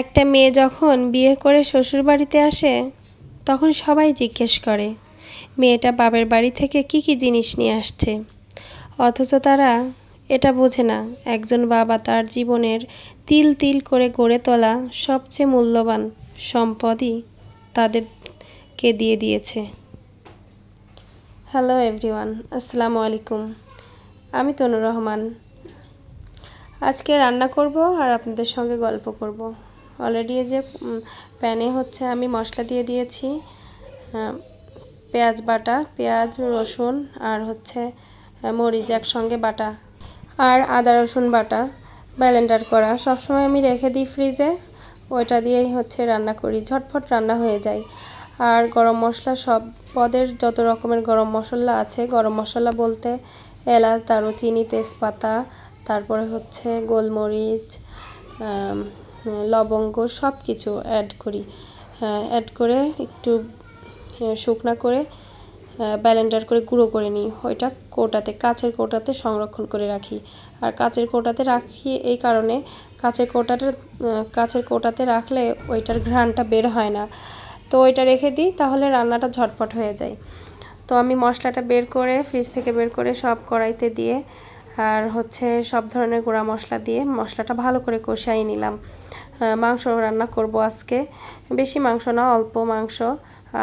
একটা মেয়ে যখন বিয়ে করে শ্বশুর বাড়িতে আসে, তখন সবাই জিজ্ঞেস করে, মেয়েটা বাপের বাড়ি থেকে কি কি জিনিস নিয়ে আসছে? অথচ তারা এটা বোঝে না, একজন বাবা তার জীবনের তিল তিল করে গড়ে তোলা সবচেয়ে মূল্যবান সম্পদই তাদেরকে দিয়ে দিয়েছে। হ্যালো এভরিওয়ান আসসালামু আলাইকুম। আমি তনুর রহমান। আজকে রান্না করব আর আপনাদের সঙ্গে গল্প করব। অলরেডি যে প্যানে হচ্ছে আমি মশলা দিয়ে দিয়েছি পেঁয়াজ বাটা, পেঁয়াজ, রসুন আর হচ্ছে মরিচ একসঙ্গে বাটা আর আদা, রসুন বাটা ব্যালেন্ডার করা। সবসময় আমি রেখে দিই ফ্রিজে ওইটা দিয়েই হচ্ছে রান্না করি ঝটফট রান্না হয়ে যায়। আর গরম মশলা সব পদের যত রকমের গরম মশলা আছে, গরম মশলা বলতে এলাচ, দারুচিনি, তেজপাতা, তারপরে হচ্ছে গোলমরিচ লবঙ্গ সব কিছু অ্যাড করি অ্যাড করে একটু শুকনা করে ব্যালেন্ডার করে গুঁড়ো করে নিই। ওইটা কৌটাতে, কাচের কৌটাতে সংরক্ষণ করে রাখি। আর কাচের কৌটাতে রাখি এই কারণে কাচের কৌটাটা কাচের কৌটাতে রাখলে ওইটার ঘ্রাণটা বের হয় না। তো ওইটা রেখে দিই, তাহলে রান্নাটা ঝটপট হয়ে যায়। তো আমি মশলাটা বের করে ফ্রিজ থেকে বের করে সব কড়াইতে দিয়ে, আর হচ্ছে সব ধরনের গুঁড়া মশলা দিয়ে মশলাটা ভালো করে কষাই নিলাম। মাংস রান্না করব আজকে। বেশি মাংস না, অল্প মাংস।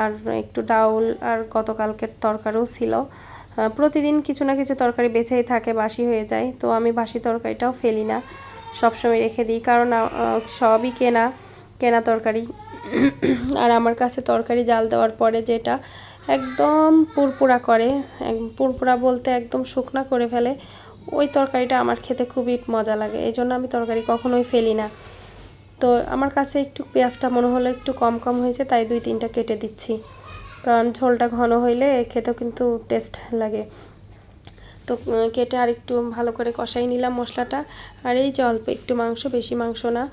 আর একটু ডাউল আর গতকালকের তরকারিও ছিল। প্রতিদিন কিছু না কিছু তরকারি বেঁচেই থাকে, বাসি হয়ে যায়। তো আমি বাসি তরকারিটাও ফেলি না, সবসময় রেখে দিই। কারণ সবই কেনা কেনা তরকারি। আর আমার কাছে তরকারি জাল দেওয়ার পরে যেটা একদম পুরপুরা করে পুরপুরা বলতে একদম শুকনা করে ফেলে, ওই তরকারিটা আমার খেতে খুবই মজা লাগে। এই জন্য আমি তরকারি কখনোই ফেলি না। তো আমার কাছে একটু পেঁয়াজটা মনে হলো একটু কম কম হয়েছে, তাই দুই তিনটা কেটে দিচ্ছি। কারণ ঝোলটা ঘন হইলে খেতেও কিন্তু টেস্ট লাগে। তো কেটে আর একটু ভালো করে কষাই নিলাম মশলাটা। আর এই যে অল্প একটু মাংস, বেশি মাংস না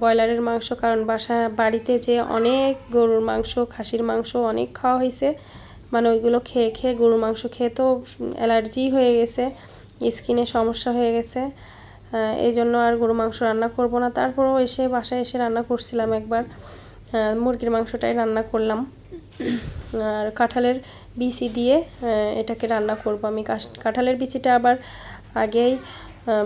ব্রয়লারের মাংস, কারণ বাসা, বাড়িতে যে অনেক গরুর মাংস, খাসির মাংস অনেক খাওয়া হয়েছে মানে ওইগুলো খেয়ে খেয়ে গরুর মাংস খেয়ে তো অ্যালার্জি হয়ে গেছে স্কিনে সমস্যা হয়ে গেছে। এই জন্য আর গরু মাংস রান্না করব না। তারপরেও এসে বাসায় এসে রান্না করছিলাম একবার। মুরগির মাংসটাই রান্না করলাম। আর কাঁঠালের বিচি দিয়ে এটাকে রান্না করব আমি। কাঁঠালের বিচিটা আবার আগেই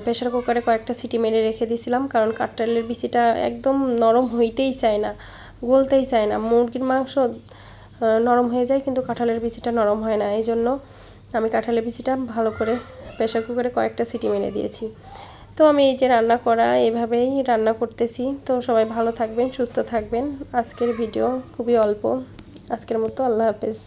প্রেশার কুকারে কয়েকটা সিটি মেরে রেখে দিয়েছিলাম। কারণ কাঁঠালের বিচিটা একদম নরম হইতেই চায় না, গলতেই চায় না। মুরগির মাংস নরম হয়ে যায় কিন্তু কাঁঠালের বিচিটা নরম হয় না। এই জন্য আমি কাঁঠালের বিচিটা ভালো করে প্রেশার কুকারে কয়েকটা সিটি মেরে দিয়েছি। তো আমি এই যে রান্না করা, এভাবেই রান্না করতেছি। তো সবাই ভালো থাকবেন, সুস্থ থাকবেন। আজকের ভিডিও খুবই অল্প। আজকের মতো আল্লাহ হাফেজ।